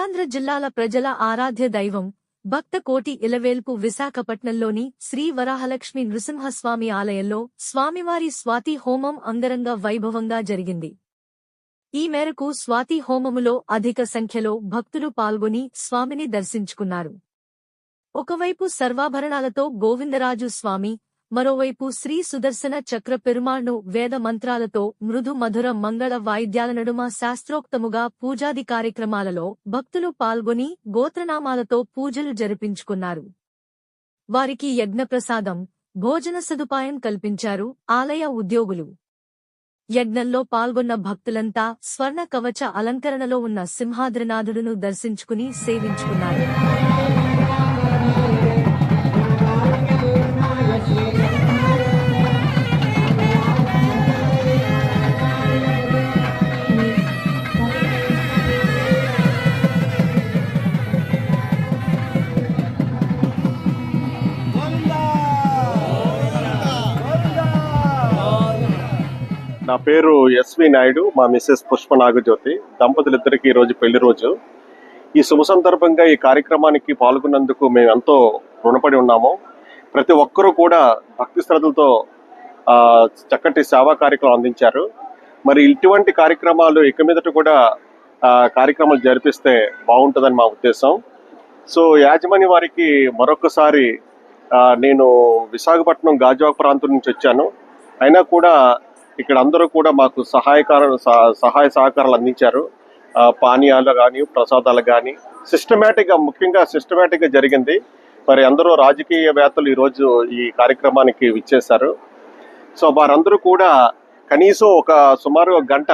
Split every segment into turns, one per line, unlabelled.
ఆంధ్ర జిల్లాల ప్రజల ఆరాధ్య దైవం భక్త కోటి ఇలవేల్పు విశాఖపట్నంలోని శ్రీ వరాహలక్ష్మి నృసింహస్వామి ఆలయంలో స్వామివారి స్వాతి హోమం అంగరంగ వైభవంగా జరిగింది. ఈ మేరకు స్వాతి హోమములో అధిక సంఖ్యలో భక్తులు పాల్గొని స్వామిని దర్శించుకున్నారు. ఒకవైపు సర్వాభరణాలతో గోవిందరాజు స్వామి మరోవైపు శ్రీ సుదర్శన చక్ర పెరుమాళ్ను వేద మంత్రాలతో మృదు మధుర మంగళ వాయిద్యాల నడుమ శాస్త్రోక్తముగా పూజాది కార్యక్రమాలలో భక్తులు పాల్గొని గోత్రనామాలతో పూజలు జరిపించుకున్నారు. వారికి యజ్ఞప్రసాదం భోజన సదుపాయం కల్పించారు ఆలయ ఉద్యోగులు. యజ్ఞంలో పాల్గొన్న భక్తులంతా స్వర్ణ కవచ అలంకరణలో ఉన్న సింహాద్రినాథుడును దర్శించుకుని సేవించుకున్నారు.
నా పేరు ఎస్వి నాయుడు మా మిస్సెస్ పుష్ప నాగజ్యోతి. దంపతులిద్దరికి ఈరోజు పెళ్ళి రోజు. ఈ శుభ సందర్భంగా ఈ కార్యక్రమానికి పాల్గొన్నందుకు మేము ఎంతో రుణపడి ఉన్నాము. ప్రతి ఒక్కరూ కూడా భక్తి శ్రద్ధలతో చక్కటి సేవా కార్యక్రమం అందించారు. మరి ఇటువంటి కార్యక్రమాలు ఇక మీదట కూడా కార్యక్రమాలు జరిపిస్తే బాగుంటుందని మా ఉద్దేశం. సో యాజమాని వారికి మరొకసారి నేను విశాఖపట్నం గాజువాక ప్రాంతం నుంచి వచ్చాను. అయినా కూడా ఇక్కడ అందరూ కూడా మాకు సహాయకార సహ- సహాయ సహకారాలు అందించారు. పానీయాలు కానీ ప్రసాదాలు కానీ సిస్టమేటిక్గా ముఖ్యంగా సిస్టమేటిక్గా జరిగింది. మరి అందరూ రాజకీయవేత్తలు ఈరోజు ఈ కార్యక్రమానికి విచ్చేశారు. సో వారందరూ కూడా కనీసం ఒక సుమారు ఒక గంట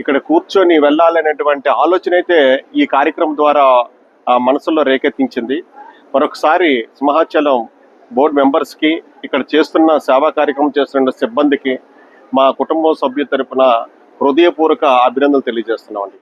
ఇక్కడ కూర్చొని వెళ్ళాలనేటువంటి ఆలోచన అయితే ఈ కార్యక్రమం ద్వారా ఆ మనసులో రేకెత్తించింది. మరొకసారి సింహాచలం బోర్డు మెంబర్స్కి ఇక్కడ చేస్తున్న సేవా కార్యక్రమం చేస్తున్న సిబ్బందికి మా కుటుంబ సభ్యు తరపున హృదయపూర్వక అభినందనలు తెలియజేస్తున్నామండి.